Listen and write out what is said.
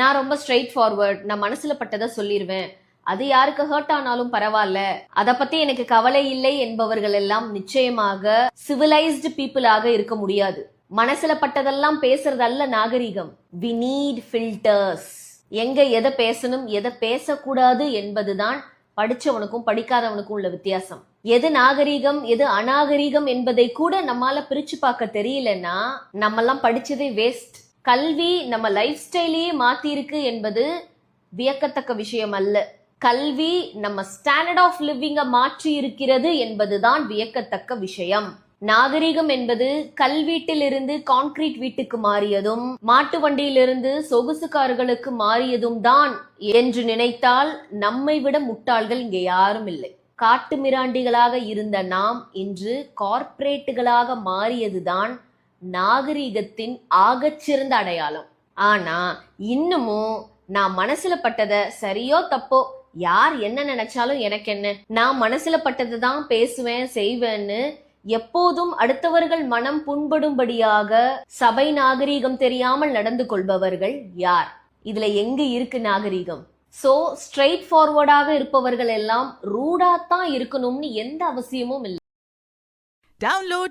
நான் ரொம்ப straight forward நான் மனசுல பட்டதை சொல்லிடுவேன் அது யாருக்கு ஹர்ட் ஆனாலும் பரவாயில்ல. அத பத்தி எனக்கு கவலை இல்லை என்பவர்கள் எல்லாம் நிச்சயமாக சிவிலைஸ்டு பீப்புளாக இருக்க முடியாது. மனசுல பட்டதெல்லாம் பேசுறது அல்ல நாகரிகம். வி நீட் ஃபில்டர்ஸ் எங்க எதை பேசணும் எதை பேசக்கூடாது என்பதுதான் படிச்சவனுக்கும் படிக்காதவனுக்கும் உள்ள வித்தியாசம். எது நாகரீகம் எது அநாகரீகம் என்பதை கூட நம்மால பிரிச்சு பார்க்க தெரியலன்னா நம்மெல்லாம் படிச்சதே வேஸ்ட் கல்வி நம்ம லைஃப் ஸ்டைலையே மாத்தி என்பது வியக்கத்தக்க விஷயம் அல்ல. கல்வி நம்ம ஸ்டாண்டர்ட் ஆஃப் லிவிங்க மாற்றி இருக்கிறது என்பதுதான் வியக்கத்தக்க விஷயம். நாகரிகம் என்பது கல்வீட்டிலிருந்து கான்கிரீட் வீட்டுக்கு மாறியதும் மாட்டு வண்டியிலிருந்து சொகுசு கார்களுக்கு மாறியதும் தான் என்று நினைத்தால் நம்மை விட முட்டாள்கள் இங்கே யாரும் இல்லை. காட்டு மிராண்டிகளாக இருந்த நாம் இன்று கார்ப்பரேட்டுகளாக மாறியதுதான் நாகரிகத்தின் ஆகச்சிறந்த அடையாளம். ஆனா இன்னமும் நான் மனசுல பட்டத சரியோ தப்போ யார் என்ன நினைச்சாலும் எனக்கு என்ன நான் மனசுல பட்டதை தான் பேசுவேன் செய்வேன்னு எப்போதும் அடுத்தவர்கள் மனம் புண்படும்படியாக சபை நாகரீகம் தெரியாமல் நடந்து கொள்பவர்கள் யார்? இதுல எங்க இருக்கு நாகரீகம்? சோ ஸ்ட்ரெயிட் ஃபார்வர்டாக இருப்பவர்கள் எல்லாம் ரூடா தான் இருக்கணும்னு எந்த அவசியமும் இல்லை. Download